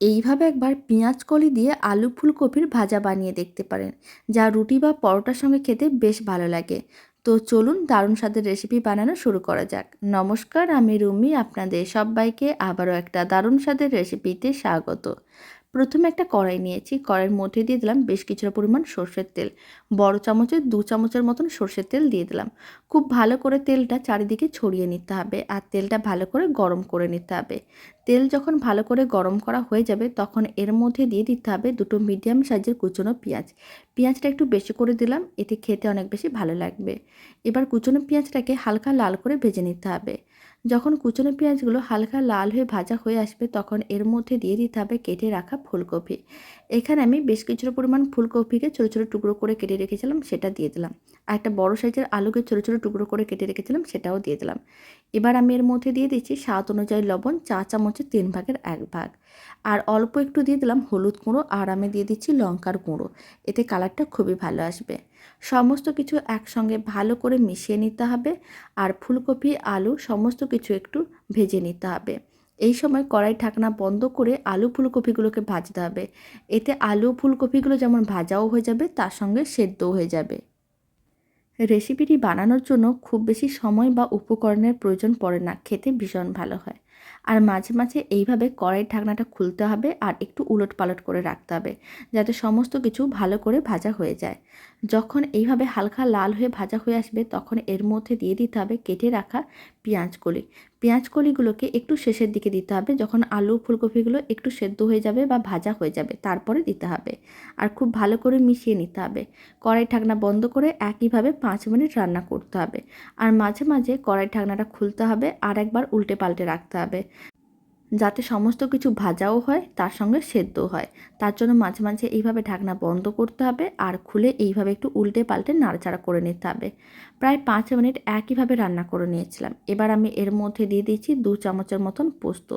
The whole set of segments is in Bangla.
এইভাবে একবার পেঁয়াজ কলি দিয়ে আলু ফুলকপির ভাজা বানিয়ে দেখতে পারেন, যা রুটি বা পরোটার সঙ্গে খেতে বেশ ভালো লাগে। তো চলুন দারুণ স্বাদের রেসিপি বানানো শুরু করা যাক। নমস্কার, আমি রুমি, আপনাদের সবাইকে আবারও একটা দারুণ স্বাদের রেসিপিতে স্বাগত। প্রথমে একটা কড়াই নিয়েছি। কড়াইয়ের মধ্যে দিয়ে দিলাম বেশ কিছুটা পরিমাণ সর্ষের তেল। বড় চামচের দু চামচের মতন সর্ষের তেল দিয়ে দিলাম। খুব ভালো করে তেলটা চারিদিকে ছড়িয়ে নিতে হবে আর তেলটা ভালো করে গরম করে নিতে হবে। তেল যখন ভালো করে গরম করা হয়ে যাবে তখন এর মধ্যে দিয়ে দিতে হবে দুটো মিডিয়াম সাইজের কুচনো পেঁয়াজ। পেঁয়াজটা একটু বেশি করে দিলাম, এতে খেতে অনেক বেশি ভালো লাগবে। এবার কুচনো পেঁয়াজটাকে হালকা লাল করে ভেজে নিতে হবে। যখন কুচনো পেঁয়াজগুলো হালকা লাল হয়ে ভাজা হয়ে আসবে, তখন এর মধ্যে দিয়ে দিতে হবে কেটে রাখা ফুলকপি। এখানে আমি বেশ কিছুটা পরিমাণ ফুলকপিকে ছোটো ছোটো টুকরো করে কেটে রেখেছিলাম, সেটা দিয়ে দিলাম। আর একটা বড়ো সাইজের আলুকে ছোটো ছোটো টুকরো করে কেটে রেখেছিলাম, সেটাও দিয়ে দিলাম। এবার আমি এর মধ্যে দিয়ে দিচ্ছি স্বাদ অনুযায়ী লবণ, চা চামচের তিন ভাগের এক ভাগ। আর অল্প একটু দিয়ে দিলাম হলুদ গুঁড়ো, আর আমি দিয়ে দিচ্ছি লঙ্কার গুঁড়ো। এতে কালারটা খুবই ভালো আসবে। সমস্ত কিছু একসঙ্গে ভালো করে মিশিয়ে নিতে হবে আর ফুলকপি, আলু সমস্ত কিছু একটু ভেজে নিতে হবে। এই সময় কড়াই ঢাকনা বন্ধ করে আলু ফুলকপিগুলোকে ভাজতে হবে। এতে আলু ফুলকপিগুলো যেমন ভাজাও হয়ে যাবে, তার সঙ্গে সেদ্ধও হয়ে যাবে। রেসিপিটি বানানোর জন্য খুব বেশি সময় বা উপকরণের প্রয়োজন পড়ে না, খেতে ভীষণ ভালো হয়। আর মাঝে মাঝে এইভাবে কড়াইয়ের ঢাকনাটা খুলতে হবে আর একটু উলট পালট করে রাখতে হবে, যাতে সমস্ত কিছু ভালো করে ভাজা হয়ে যায়। যখন এইভাবে হালকা লাল হয়ে ভাজা হয়ে আসবে, তখন এর মধ্যে দিয়ে দিতে হবে কেটে রাখা পেঁয়াজ কলি। পেঁয়াজ কলিগুলোকে একটু শেষের দিকে দিতে হবে, যখন আলু ফুলকপিগুলো একটু সেদ্ধ হয়ে যাবে বা ভাজা হয়ে যাবে, তারপরে দিতে হবে। আর খুব ভালো করে মিশিয়ে নিতে হবে। কড়াই ঢাকনা বন্ধ করে একইভাবে পাঁচ মিনিট রান্না করতে হবে। আর মাঝে মাঝে কড়াই ঢাকনাটা খুলতে হবে আর একবার উল্টে পাল্টে রাখতে হবে। যাতে সমস্ত কিছু ভাজাও হয়, তার সঙ্গে সেদ্ধও হয়। তার জন্য মাঝে মাঝে এইভাবে ঢাকনা বন্ধ করতে হবে আর খুলে এইভাবে একটু উল্টে পাল্টে নাড়াচাড়া করে নিতে হবে। প্রায় পাঁচ মিনিট একইভাবে রান্না করে নিয়েছিলাম। এবার আমি এর মধ্যে দিয়ে দিয়েছি দু চামচের মতন পোস্ত।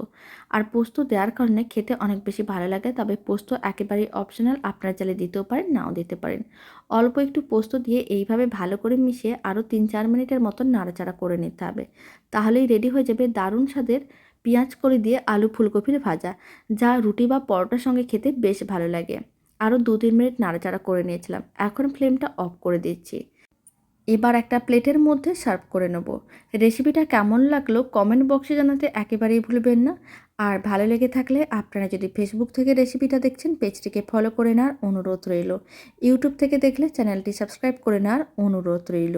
আর পোস্ত দেওয়ার কারণে খেতে অনেক বেশি ভালো লাগে, তবে পোস্ত একেবারেই অপশনাল আপনারা চাইলে দিতেও পারেন, নাও দিতে পারেন। অল্প একটু পোস্ত দিয়ে এইভাবে ভালো করে মিশিয়ে আরও তিন চার মিনিটের মতন নাড়াচাড়া করে নিতে হবে। তাহলেই রেডি হয়ে যাবে দারুণ স্বাদের পেঁয়াজ করে দিয়ে আলু ফুলকপির ভাজা, যা রুটি বা পরোটার সঙ্গে খেতে বেশ ভালো লাগে। আরও দু তিন মিনিট নাড়াচাড়া করে নিয়েছিলাম। এখন ফ্লেমটা অফ করে দিচ্ছি। এবার একটা প্লেটের মধ্যে সার্ভ করে নেব। রেসিপিটা কেমন লাগল কমেন্ট বক্সে জানাতে একেবারেই ভুলবেন না। আর ভালো লেগে থাকলে আপনারা যদি ফেসবুক থেকে রেসিপিটা দেখছেন, পেজটিকে ফলো করে নেওয়ার অনুরোধ রইল। ইউটিউব থেকে দেখলে চ্যানেলটি সাবস্ক্রাইব করে নেওয়ার অনুরোধ রইল।